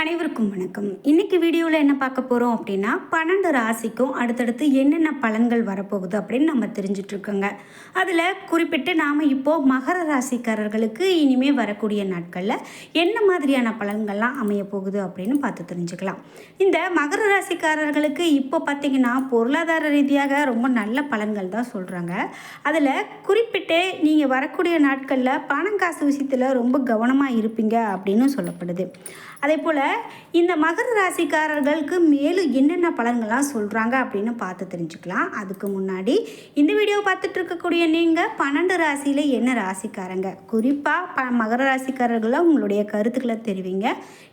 அனைவருக்கும் வணக்கம். இன்னைக்கு வீடியோவில் என்ன பார்க்க போகிறோம் அப்படின்னா பன்னெண்டு ராசிக்கும் அடுத்தடுத்து என்னென்ன பலன்கள் வரப்போகுது அப்படின்னு நம்ம தெரிஞ்சிட்ருக்கோங்க அதில் குறிப்பிட்டு நாம் இப்போது மகர ராசிக்காரர்களுக்கு இனிமேல் வரக்கூடிய நாட்களில் என்ன மாதிரியான பலன்கள்லாம் அமைய போகுது அப்படின்னு பார்த்து தெரிஞ்சுக்கலாம். இந்த மகர ராசிக்காரர்களுக்கு இப்போ பார்த்தீங்கன்னா பொருளாதார ரீதியாக ரொம்ப நல்ல பலன்கள் தான் சொல்கிறாங்க அதில் குறிப்பிட்டு நீங்கள் வரக்கூடிய நாட்களில் பணம் காசு விஷயத்தில் ரொம்ப கவனமாக இருப்பீங்க அப்படின்னு சொல்லப்படுது. அதே போல் இந்த மகர ராசிக்காரர்களுக்கு மேலும் என்னென்ன பலன்கள்லாம் சொல்கிறாங்க அப்படின்னு பார்த்து தெரிஞ்சுக்கலாம். அதுக்கு முன்னாடி இந்த வீடியோ பார்த்துட்டு இருக்கக்கூடிய நீங்கள் பன்னெண்டு ராசியில் என்ன ராசிக்காரங்க? குறிப்பாக ப மகர ராசிக்காரர்களாக உங்களுடைய கருத்துக்களை தெரிவிங்க.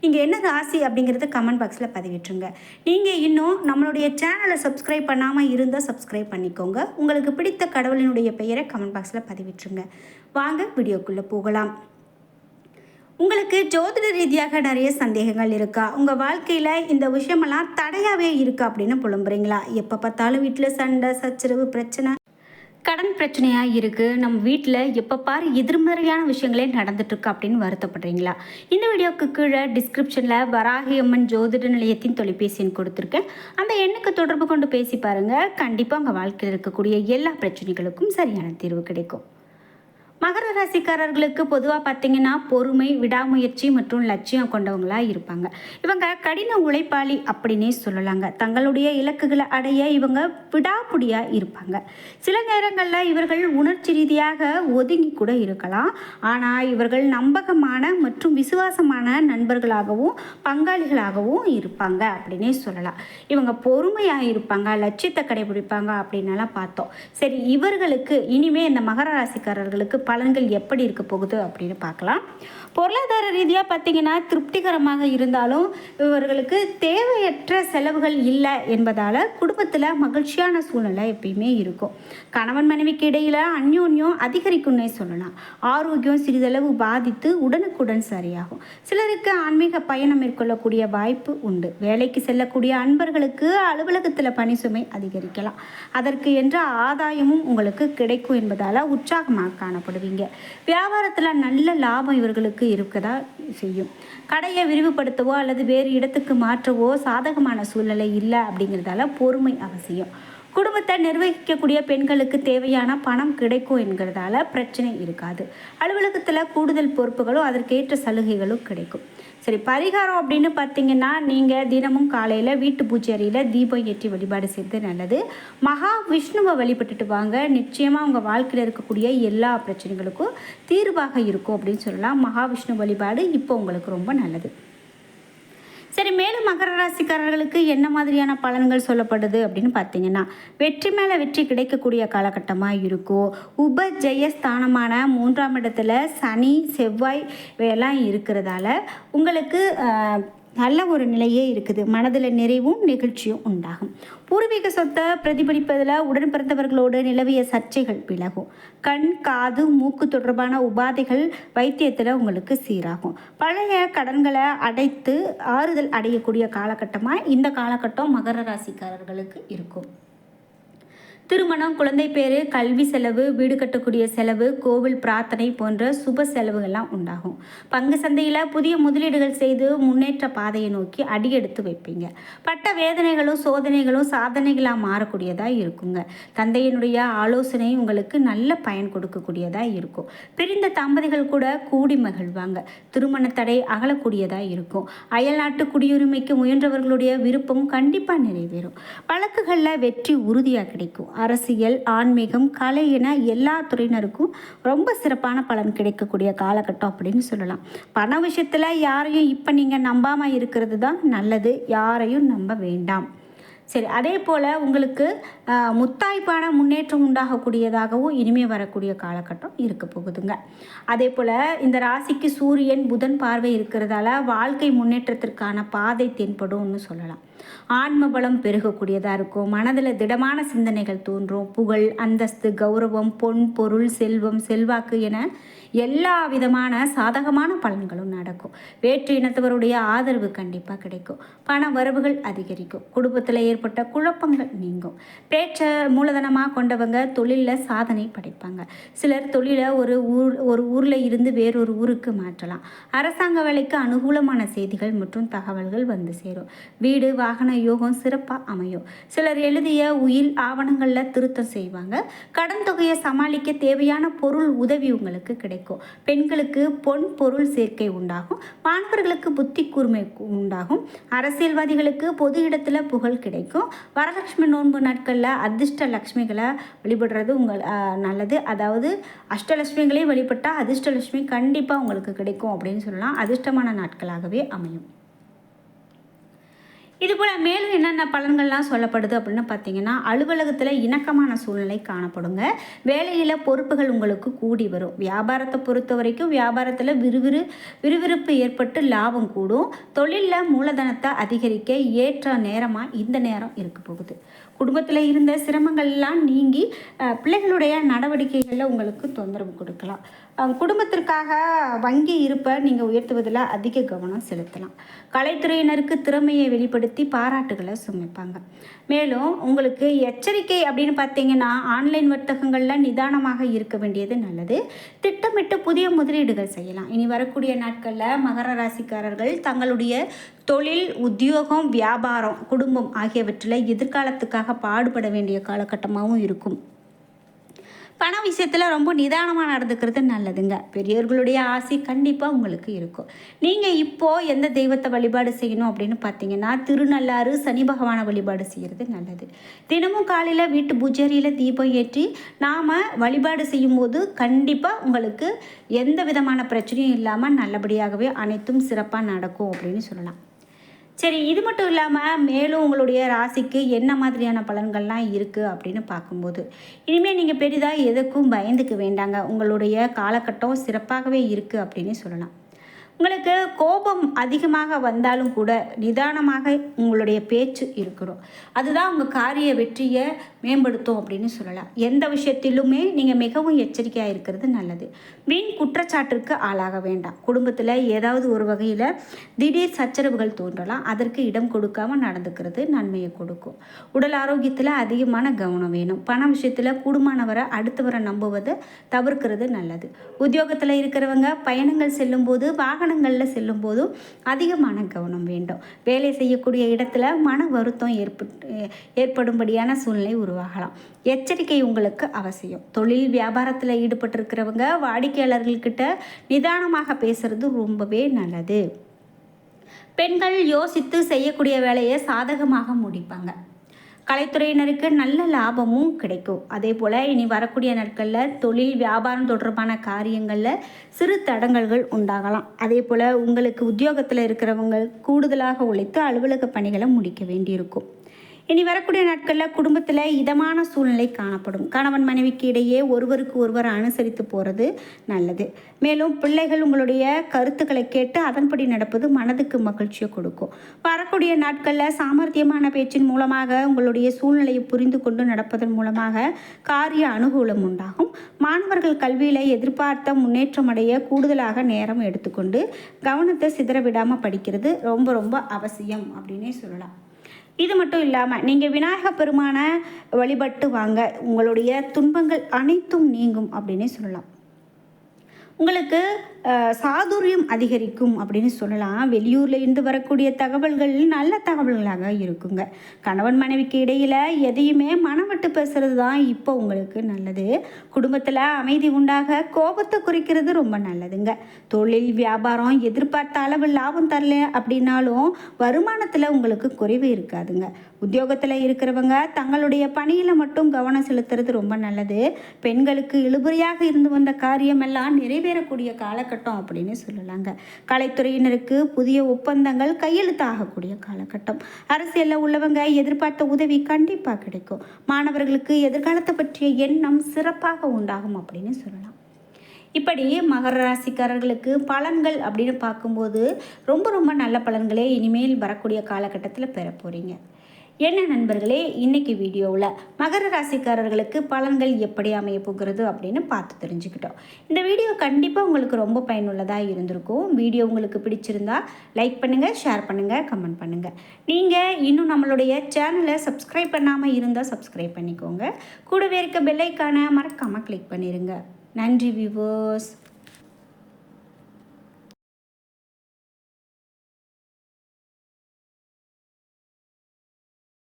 நீங்கள் என்ன ராசி அப்படிங்கிறத கமெண்ட் பாக்ஸில் பதிவிட்டுருங்க. நீங்கள் இன்னும் நம்மளுடைய சேனலை சப்ஸ்கிரைப் பண்ணாமல் இருந்தால் சப்ஸ்கிரைப் பண்ணிக்கோங்க. உங்களுக்கு பிடித்த கடவுளினுடைய பெயரை கமெண்ட் பாக்ஸில் பதிவிட்டுருங்க. வாங்க வீடியோக்குள்ளே போகலாம். உங்களுக்கு ஜோதிட ரீதியாக நிறைய சந்தேகங்கள் இருக்கா? உங்கள் வாழ்க்கையில் இந்த விஷயமெல்லாம் தடையாகவே இருக்கா அப்படின்னு புலம்புறீங்களா? எப்போ பார்த்தாலும் வீட்டில் சண்டை சச்சரவு பிரச்சனை. கடன் பிரச்சனையாக இருக்குது நம்ம வீட்டில் எப்போ பாரு எதிர்மறையான விஷயங்களே நடந்துட்டுருக்கு அப்படின்னு வருத்தப்படுறீங்களா? இந்த வீடியோவுக்கு கீழே டிஸ்கிரிப்ஷனில் வராகி அம்மன் ஜோதிட நிலையத்தின் தொலைபேசி எண் கொடுத்துருக்கேன். அந்த எண்ணுக்கு தொடர்பு கொண்டு பேசி பாருங்கள் கண்டிப்பாக உங்கள் வாழ்க்கையில் இருக்கக்கூடிய எல்லா பிரச்சனைகளுக்கும் சரியான தீர்வு கிடைக்கும். மகர ராசிக்காரர்களுக்கு பொதுவாக பார்த்தீங்கன்னா பொறுமை விடாமுயற்சி மற்றும் லட்சியம் கொண்டவங்களாக இருப்பாங்க. இவங்க கடின உழைப்பாளி அப்படின்னே சொல்லலாங்க. தங்களுடைய இலக்குகளை அடைய இவங்க விடாப்புடியாக இருப்பாங்க. சில நேரங்களில் இவர்கள் உணர்ச்சி ரீதியாக ஒதுங்கி கூட இருக்கலாம். ஆனால் இவர்கள் நம்பகமான மற்றும் விசுவாசமான நண்பர்களாகவும் பங்காளிகளாகவும் இருப்பாங்க அப்படின்னே சொல்லலாம். இவங்க பொறுமையாக இருப்பாங்க லட்சியத்தை கடைபிடிப்பாங்க அப்படின்னலாம் பார்த்தோம். சரி இவர்களுக்கு இனிமே இந்த மகர ராசிக்காரர்களுக்கு பலன்கள் எப்படி இருக்க போகுது அப்படின்னு பார்க்கலாம். பொருளாதார ரீதியாக பார்த்தீங்கன்னா திருப்திகரமாக இருந்தாலும் இவர்களுக்கு தேவையற்ற செலவுகள் இல்லை என்பதால் குடும்பத்தில் மகிழ்ச்சியான சூழ்நிலை எப்பயுமே இருக்கும். கணவன் மனைவிக்கு இடையில் அந்யோன்யம் அதிகரிக்கும்னே சொல்லலாம். ஆரோக்கியம் சிறிதளவு பாதித்து உடனுக்குடன் சரியாகும். சிலருக்கு ஆன்மீக பயணம் மேற்கொள்ளக்கூடிய வாய்ப்பு உண்டு. வேலைக்கு செல்லக்கூடிய அன்பர்களுக்கு அலுவலகத்தில் பணி சுமை அதிகரிக்கலாம். அதற்கு என்ற ஆதாயமும் உங்களுக்கு கிடைக்கும் என்பதால் உற்சாகமாக காணப்படும். காணப்படுவீங்க வியாபாரத்தில் நல்ல லாபம் இவர்களுக்கு இருக்கதா செய்யும். கடையை விரிவுபடுத்தவோ அல்லது வேறு இடத்துக்கு மாற்றவோ சாதகமான சூழ்நிலை இல்லை அப்படிங்கிறதால பொறுமை அவசியம். குடும்பத்தை நிர்வகிக்கக்கூடிய பெண்களுக்கு தேவையான பணம் கிடைக்கும் என்கிறதால பிரச்சனை இருக்காது. அலுவலகத்தில் கூடுதல் பொறுப்புகளும் அதற்கேற்ற சலுகைகளும் கிடைக்கும். சரி பரிகாரம் அப்படின்னு பார்த்தீங்கன்னா நீங்கள் தினமும் காலையில் வீட்டு பூஜை தீபம் ஏற்றி வழிபாடு செய்வது நல்லது. மகா விஷ்ணுவை வழிபட்டுட்டு வாங்க. நிச்சயமாக உங்கள் வாழ்க்கையில் இருக்கக்கூடிய எல்லா பிரச்சனைகளுக்கும் தீர்வாக இருக்கும் அப்படின்னு சொல்லலாம். மகாவிஷ்ணு வழிபாடு இப்போ உங்களுக்கு ரொம்ப நல்லது. சரி மேலும் மகர ராசிக்காரர்களுக்கு என்ன மாதிரியான பலன்கள் சொல்லப்படுது அப்படின்னு பார்த்தீங்கன்னா வெற்றி மேலே வெற்றி கிடைக்கக்கூடிய காலகட்டமாக இருக்கும் உப ஜெயஸ்தானமான மூன்றாம் இடத்துல சனி செவ்வாய் எல்லாம் இருக்கிறதால உங்களுக்கு நல்ல ஒரு நிலையே இருக்குது. மனதில் நிறைவும் நெகிழ்ச்சியும் உண்டாகும். பூர்வீக சொத்தை பிரதிபலிப்பதில் உடன் பிறந்தவர்களோடு நிலவிய சர்ச்சைகள் விலகும். கண் காது மூக்கு தொடர்பான உபாதைகள் வைத்தியத்தில் உங்களுக்கு சீராகும். பழைய கடன்களை அடைத்து ஆறுதல் அடையக்கூடிய காலகட்டமாக இந்த காலகட்டம் மகர ராசிக்காரர்களுக்கு இருக்கும். திருமணம் குழந்தை பேர் கல்வி செலவு வீடு கட்டக்கூடிய செலவு கோவில் பிரார்த்தனை போன்ற சுப செலவுகள்லாம் உண்டாகும். பங்கு சந்தையில் புதிய முதலீடுகள் செய்து முன்னேற்ற பாதையை நோக்கி அடியெடுத்து வைப்பீங்க. பட்ட வேதனைகளும் சோதனைகளும் சாதனைகளாக மாறக்கூடியதாக இருக்குங்க. தந்தையினுடைய ஆலோசனை உங்களுக்கு நல்ல பயன் கொடுக்கக்கூடியதாக இருக்கும். பிரிந்த தம்பதிகள் கூட கூடி மகிழ்வாங்க. திருமண தடை அகலக்கூடியதாக இருக்கும். அயல்நாட்டு குடியுரிமைக்கு முயன்றவர்களுடைய விருப்பம் கண்டிப்பாக நிறைவேறும். வழக்குகளில் வெற்றி உறுதியாக கிடைக்கும். அரசியல் ஆன்மீகம் கலை என எல்லா துறையினருக்கும் ரொம்ப சிறப்பான பலன் கிடைக்கக்கூடிய காலகட்டம் அப்படின்னு சொல்லலாம். பண விஷயத்தில் யாரையும் இப்போ நீங்கள் நம்பாமல் இருக்கிறது தான் நல்லது. யாரையும் நம்ப வேண்டாம். சரி அதே போல் உங்களுக்கு முத்தாய்ப்பான முன்னேற்றம் உண்டாகக்கூடியதாகவும் இனிமே வரக்கூடிய காலகட்டம் இருக்க போகுதுங்க. அதே போல் இந்த ராசிக்கு சூரியன் புதன் பார்வை இருக்கிறதால வாழ்க்கை முன்னேற்றத்திற்கான பாதை தென்படும்னு சொல்லலாம். ஆன்ம பலம் பெருகக்கூடியதாக இருக்கும். மனதில் திடமான சிந்தனைகள் தோன்றும். புகழ் அந்தஸ்து கௌரவம் பொன் பொருள் செல்வம் செல்வாக்கு என எல்லா விதமான சாதகமான பலன்களும் நடக்கும். வேற்று இனத்தவருடைய ஆதரவு கண்டிப்பாக கிடைக்கும். பண வரவுகள் அதிகரிக்கும். குடும்பத்தில் ஏற்பட்ட குழப்பங்கள் நீங்கும். பேச்ச மூலதனமாக கொண்டவங்க தொழிலில் சாதனை படைப்பாங்க. சிலர் தொழிலை ஒரு ஊர் ஒரு ஊரில் இருந்து வேறொரு ஊருக்கு மாற்றலாம். அரசாங்க வேலைக்கு அனுகூலமான செய்திகள் மற்றும் தகவல்கள் வந்து சேரும். வீடு வாகன யோகம் சிறப்பாக அமையும். சிலர் எழுதிய உயில் ஆவணங்களில் திருத்தம் செய்வாங்க. கடன் தொகையை சமாளிக்க தேவையான பொருள் உதவி உங்களுக்கு கிடைக்கும். பெண்களுக்கு பொன் பொருள் சேர்க்கை உண்டாகும். மாணவர்களுக்கு புத்தி கூர்மை உண்டாகும். அரசியல்வாதிகளுக்கு பொது இடத்துல புகழ் கிடைக்கும். வரலட்சுமி நோன்பு நாட்களில் அதிர்ஷ்ட லக்ஷ்மிகளை வழிபடுறது உங்கள் நல்லது. அதாவது அஷ்டலட்சுமிகளையும் வழிபட்டால் அதிர்ஷ்டலட்சுமி கண்டிப்பாக உங்களுக்கு கிடைக்கும் அப்படின்னு சொல்லலாம். அதிர்ஷ்டமான நாட்களாகவே அமையும். இதுபோல் மேலும் என்னென்ன பலன்கள்லாம் சொல்லப்படுது அப்படின்னு பார்த்தீங்கன்னா அலுவலகத்தில் இணக்கமான சூழ்நிலை காணப்படுங்க. வேலையில் பொறுப்புகள் உங்களுக்கு கூடி வரும். வியாபாரத்தை பொறுத்த வரைக்கும் வியாபாரத்தில் விறுவிறு விறுவிறுப்பு ஏற்பட்டு லாபம் கூடும். தொழிலில் மூலதனத்தை அதிகரிக்க ஏற்ற நேரமாக இந்த நேரம் இருக்க போகுது. குடும்பத்தில் இருந்த சிரமங்கள்லாம் நீங்கி பிள்ளைகளுடைய நடவடிக்கைகளில் உங்களுக்கு தொந்தரவு கொடுக்கலாம். குடும்பத்திற்காக வங்கி இருப்பை நீங்கள் உயர்த்துவதில் அதிக கவனம் செலுத்தலாம். கலைத்துறையினருக்கு திறமையை வெளிப்படுத்தி பாராட்டுகளை சுமைப்பாங்க. மேலும் உங்களுக்கு எச்சரிக்கை அப்படின்னு பார்த்தீங்கன்னா ஆன்லைன் வர்த்தகங்களில் நிதானமாக இருக்க வேண்டியது நல்லது. திட்டமிட்டு புதிய முதலீடுகள் செய்யலாம். இனி வரக்கூடிய நாட்களில் மகர ராசிக்காரர்கள் தங்களுடைய தொழில் உத்தியோகம் வியாபாரம் குடும்பம் ஆகியவற்றில் எதிர்காலத்துக்காக பாடுபட வேண்டிய காலகட்டமாகவும் இருக்கும். பண விஷயத்தில் ரொம்ப நிதானமாக நடந்துக்கிறது நல்லதுங்க. பெரியவர்களுடைய ஆசை கண்டிப்பாக உங்களுக்கு இருக்கும். நீங்கள் இப்போது எந்த தெய்வத்தை வழிபாடு செய்யணும் அப்படின்னு பார்த்தீங்கன்னா திருநள்ளாறு சனி பகவானை வழிபாடு செய்கிறது நல்லது. தினமும் காலையில் வீட்டு பூஜேரியில் தீபம் ஏற்றி நாம் வழிபாடு செய்யும்போது கண்டிப்பாக உங்களுக்கு எந்த விதமான பிரச்சனையும் இல்லாமல் நல்லபடியாகவே அனைத்தும் சிறப்பாக நடக்கும் அப்படின்னு சொல்லலாம். சரி இது மட்டும் இல்லாமல் மேலும் உங்களுடைய ராசிக்கு என்ன மாதிரியான பலன்கள்லாம் இருக்குது அப்படின்னு பார்க்கும்போது இனிமேல் நீங்கள் பெரிதாக எதுக்கும் பயந்துக்க வேண்டாங்க. உங்களுடைய காலகட்டம் சிறப்பாகவே இருக்குது அப்படின்னு சொல்லலாம். உங்களுக்கு கோபம் அதிகமாக வந்தாலும் கூட நிதானமாக உங்களுடைய பேச்சு இருக்கணும். அதுதான் உங்கள் காரிய வெற்றியை மேம்படுத்தும் அப்படின்னு சொல்லலாம். எந்த விஷயத்திலுமே நீங்கள் மிகவும் எச்சரிக்கையாக இருக்கிறது நல்லது. வீண் குற்றச்சாட்டிற்கு ஆளாக வேண்டாம். குடும்பத்தில் ஏதாவது ஒரு வகையில் திடீர் சச்சரவுகள் தோன்றலாம். அதற்கு இடம் கொடுக்காம நடந்துக்கிறது நன்மையை கொடுக்கும். உடல் ஆரோக்கியத்தில் அதிகமான கவனம் வேணும். பண விஷயத்தில் கூடுமானவரை அடுத்தவரை நம்புவதை தவிர்க்கிறது நல்லது. உத்தியோகத்தில் இருக்கிறவங்க பயணங்கள் செல்லும்போது வாகனங்களில் செல்லும்போதும் அதிகமான கவனம் வேண்டும். வேலை செய்யக்கூடிய இடத்துல மன வருத்தம் ஏற்பட்டு ஏற்படும்படியான சூழ்நிலை உருவாகலாம். எச்சரிக்கை உங்களுக்கு அவசியம். தொழில் வியாபாரத்தில் ஈடுபட்டிருக்கிறவங்க வாடிக்கையாளர்கள்கிட்ட நிதானமாக பேசுறது ரொம்பவே நல்லது. பெண்கள் யோசித்து செய்யக்கூடிய வேலையை சாதகமாக முடிப்பாங்க. கலைத்துறையினருக்கு நல்ல லாபமும் கிடைக்கும். அதே போல் இனி வரக்கூடிய நாட்களில் தொழில் வியாபாரம் தொடர்பான காரியங்களில் சிறு தடங்கல்கள் உண்டாகலாம். அதே போல் உங்களுக்கு உத்தியோகத்தில் இருக்கிறவங்க கூடுதலாக உழைத்து அலுவலக பணிகளை முடிக்க வேண்டியிருக்கும். இனி வரக்கூடிய நாட்களில் குடும்பத்தில் இதமான சூழ்நிலை காணப்படும். கணவன் மனைவிக்கு இடையே ஒருவருக்கு ஒருவர் அனுசரித்து போகிறது நல்லது. மேலும் பிள்ளைகள் உங்களுடைய கருத்துக்களை கேட்டு அதன்படி நடப்பது மனதுக்கு மகிழ்ச்சியை கொடுக்கும். வரக்கூடிய நாட்களில் சாமர்த்தியமான பேச்சின் மூலமாக உங்களுடைய சூழ்நிலையை புரிந்து கொண்டு நடப்பதன் மூலமாக காரிய அனுகூலம் உண்டாகும். மாணவர்கள் கல்வியில் எதிர்பார்த்த முன்னேற்றம் அடைய கூடுதலாக நேரம் எடுத்துக்கொண்டு கவனத்தை சிதற விடாமல் படிக்கிறது ரொம்ப ரொம்ப அவசியம் அப்படின்னே சொல்லலாம். இது மட்டும் இல்லாமல் நீங்கள் விநாயக பெருமானை வழிபட்டு வாங்க. உங்களுடைய துன்பங்கள் அனைத்தும் நீங்கும் அப்படின்னே சொல்லலாம். உங்களுக்கு சாதுரியம் அதிகரிக்கும் அப்படின்னு சொல்லலாம். வெளியூரில் இருந்து வரக்கூடிய தகவல்கள் நல்ல தகவல்களாக இருக்குங்க. கணவன் மனைவிக்கு இடையில் எதையுமே மனம் விட்டு பேசுறது தான் இப்போ உங்களுக்கு நல்லது. குடும்பத்தில் அமைதி உண்டாக கோபத்தை குறைக்கிறது ரொம்ப நல்லதுங்க. தொழில் வியாபாரம் எதிர்பார்த்த அளவு லாபம் தரல அப்படின்னாலும் வருமானத்தில் உங்களுக்கு குறைவு இருக்காதுங்க. உத்தியோகத்தில் இருக்கிறவங்க தங்களுடைய பணியில் மட்டும் கவனம் செலுத்துறது ரொம்ப நல்லது. பெண்களுக்கு இழுபறியாக இருந்து வந்த காரியமெல்லாம் நிறைவேறக்கூடிய காலகட்டம் அப்படின்னு சொல்லலாங்க. கலைத்துறையினருக்கு புதிய ஒப்பந்தங்கள் கையெழுத்தாகக்கூடிய காலகட்டம். அரசியலில் உள்ளவங்க எதிர்பார்த்த உதவி கண்டிப்பாக கிடைக்கும். மாணவர்களுக்கு எதிர்காலத்தை பற்றிய எண்ணம் சிறப்பாக உண்டாகும் அப்படின்னு சொல்லலாம். இப்படி மகர ராசிக்காரர்களுக்கு பலன்கள் அப்படின்னு பார்க்கும்போது ரொம்ப ரொம்ப நல்ல பலன்களே இனிமேல் வரக்கூடிய காலகட்டத்தில் பெற போகிறீங்க என்ன நண்பர்களே இன்னைக்கு வீடியோவில் மகர ராசிக்காரர்களுக்கு பலன்கள் எப்படி அமைய போகிறது அப்படின்னு பார்த்து தெரிஞ்சுக்கிட்டோம். இந்த வீடியோ கண்டிப்பாக உங்களுக்கு ரொம்ப பயனுள்ளதாக இருந்திருக்கும். வீடியோ உங்களுக்கு பிடிச்சிருந்தா லைக் பண்ணுங்கள் ஷேர் பண்ணுங்கள் கமெண்ட் பண்ணுங்கள் நீங்கள் இன்னும் நம்மளுடைய சேனலை சப்ஸ்கிரைப் பண்ணாமல் இருந்தால் சப்ஸ்கிரைப் பண்ணிக்கோங்க. கூடவே இருக்க பெல்லைக்கான மறக்காமல் கிளிக் பண்ணிடுங்க நன்றி வியூவர்ஸ்